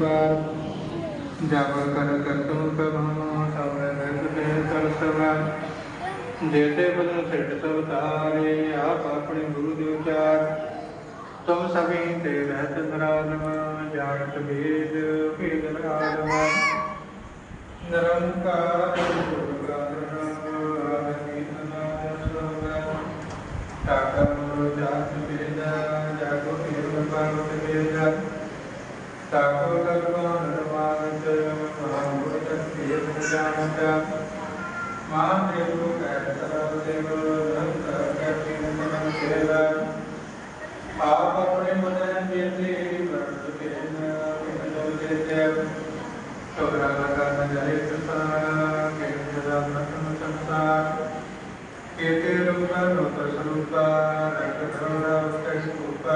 ਪਾਰ ਜਬ ਕਰ ਕਰਤੁ ਕਭੂ ਸਭ ਰੰਗ ਤੇ ਕਰ ਸਵਾ ਜੇਤੇ ਬਦਨ ਸਿੱਧ ਸਭ ਤਾਰੇ ਆਪ ਆਪਣੇ ਗੁਰੂ ਦੇ ਉਚਾਰ ਤੁਮ ਸਭੀ ਤੇ ਰਹਿਤ ਨਰਾਲਮ ਜਾਣਤ ਭੇਦ ਭੇਦ ਨਰਾਲਮ ਨਿਰੰਕਾਰ ਗੁਰਗਾਰਮ ਆਦਿ ਅਨਾਦ ਸੋਗਨ ਤਾਕਮ ਜਾਤ ਭੇਦ ਜਾਗੋ ਭੇਦ ਪਾਵਤ ਭੇਦ ਤਾਕੋ ਲਗਵਾਨ ਰਮਾਨਤ ਮਹਾਂਗੁਰ ਤਕੀਰ ਜਾਣਤ ਮਹਾਦੇਵ ਕਹਿ ਸਰਬ ਦੇਵ ਰੰਤ ਕੈਤੀ ਨਮਨ ਸੇਵਾ ਆਪ ਆਪਣੇ ਮਨ ਜੀਤੇ ਵਰਤ ਕੇ ਨਾ ਮਿਲੋ ਜੇਤੇ ਟੋਗਰਾ ਲਗਾ ਨ ਜਾਏ ਸੰਸਾਰ ਕੇ ਜਦਾ ਮਤਨ ਸੰਸਾਰ ਕੇ ਤੇ ਰੂਪ ਰੂਪ ਸਰੂਪ ਰੰਗ ਧਰੋਰਾ ਉਸਕੇ ਸਰੂਪ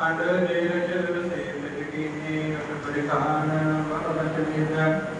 ਅੰਡ ਨੀਰ ਚਲ ਸੇ ਮਿਲ ਕੀਨੀ ਅਟ ਪਰਿਧਾਨ ਮਨ ਬਚ ਜੀਵ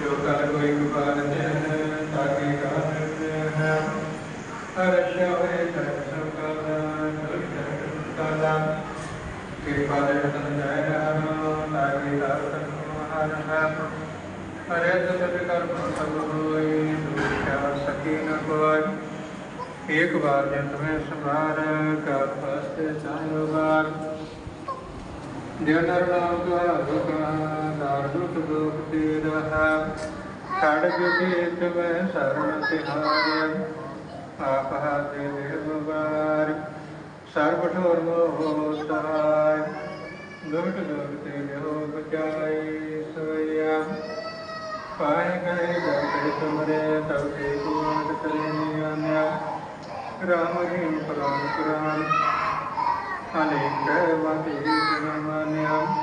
ਜੋ ਕਲ ਕੋਈ ਗੁਬਾਰ ਜਨ ਤਾਕੇ ਗਾਨ ਹੈ ਹਰਸ਼ ਹੋਏ ਕਰ ਸਕਾਲਾ ਕਲ ਕਰ ਕਿਰਪਾ ਦੇ ਤਨ ਜਾਇ ਰਾਮ ਤਾਕੇ ਦਾਸ ਮਹਾਨ ਹੈ ਹਰੇ ਜਸ ਕਰਮ ਸਭ ਹੋਏ ਦੁਖਿਆ ਸਕੀ ਨ ਕੋਈ ਇੱਕ ਵਾਰ ਜਨ ਤੁਮੇ ਸਮਾਰ ਕਰ ਫਸਤੇ ਚਾਹੋ ਵਾਰ ਜਨਰ ਨਾਮ ਕਾ ਦੁਖਾ ਦਾਰ ਦੁਖ ਦੁਖ ਤੇ ਰਹਾ ਛੜ ਜਿਤੇ ਤੁਮੈ ਸਰਣ ਤਿਹਾਰ ਆਪ ਹਾਥੇ ਦੇਵਵਾਰ ਸਰਬ ਠੋਰ ਮੋਹ ਸਹਾਇ ਦੁਖ ਦੁਖ ਤੇ ਲਿਓ ਬਚਾਈ ਸੋਇਆ। ਪਾਏ ਗਏ ਜਗ ਤੁਮਰੇ ਤਬ ਤੇ ਗੁਆਟ ਕਰੇ ਆਨਿਆ ਰਾਮ ਜੀ ਪ੍ਰਾਨ ਪ੍ਰਾਨ अनेक मती